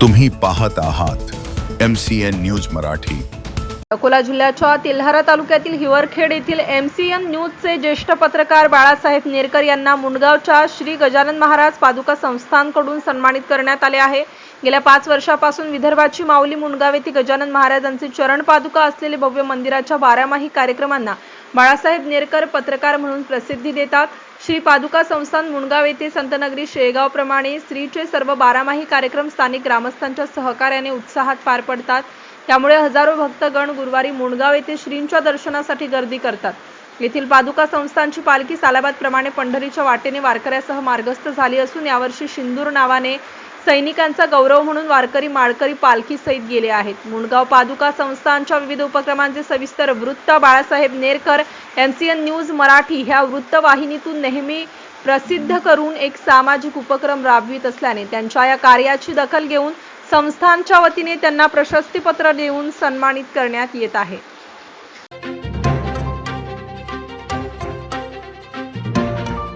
तुम्ही पाहत आहात M C N news Marathi. Akola जिल्ह्याच्या तेल्हारा तालुक्यातील हिवरखेड येथील एम सी एन न्यूजचे ज्येष्ठ पत्रकार बाळासाहेब नेरकर यांना मुंडगावच्या श्री गजानन महाराज पादुका संस्थानकडून सन्मानित करण्यात आले आहे. गेल्या पाच वर्षापासून विदर्भाची माऊली मुंडगाव येथे गजानन महाराजांचे चरण पादुका असलेले भव्य मंदिराच्या बारामाही कार्यक्रमांना बाळासाहेब नेरकर पत्रकार म्हणून प्रसिद्धी देतात. श्री पादुका संस्थान मुणगाव येथे संतनगरी शेगाव प्रमाणे सर्व बारामाही कार्यक्रम स्थानिक ग्रामस्थांच्या सहकार्याने उत्साहात पार पडतात. त्यामुळे हजारो भक्तगण गुरुवारी मुणगाव येथे श्रींच्या दर्शनासाठी गर्दी करतात. येथील पादुका संस्थांची पालखी सालाबाद प्रमाणे पंढरीच्या वाटेने वारकऱ्यासह मार्गस्थ झाली असून यावर्षी शिंदूर नावाने सैनिकांचा गौरव म्हणून वारकरी माळकरी पालखी सहित गेले आहेत. मुंडगाव पादुका संस्थांच्या विविध उपक्रमांचे सविस्तर वृत्त Balasaheb Nerkar M C N news Marathi ह्या वृत्तवाहिनीतून नेहमी प्रसिद्ध करून एक सामाजिक उपक्रम राबवित असल्याने त्यांच्या या कार्याची दखल घेऊन संस्थांच्या वतीने त्यांना प्रशस्तीपत्र देऊन सन्मानित करण्यात येत आहे.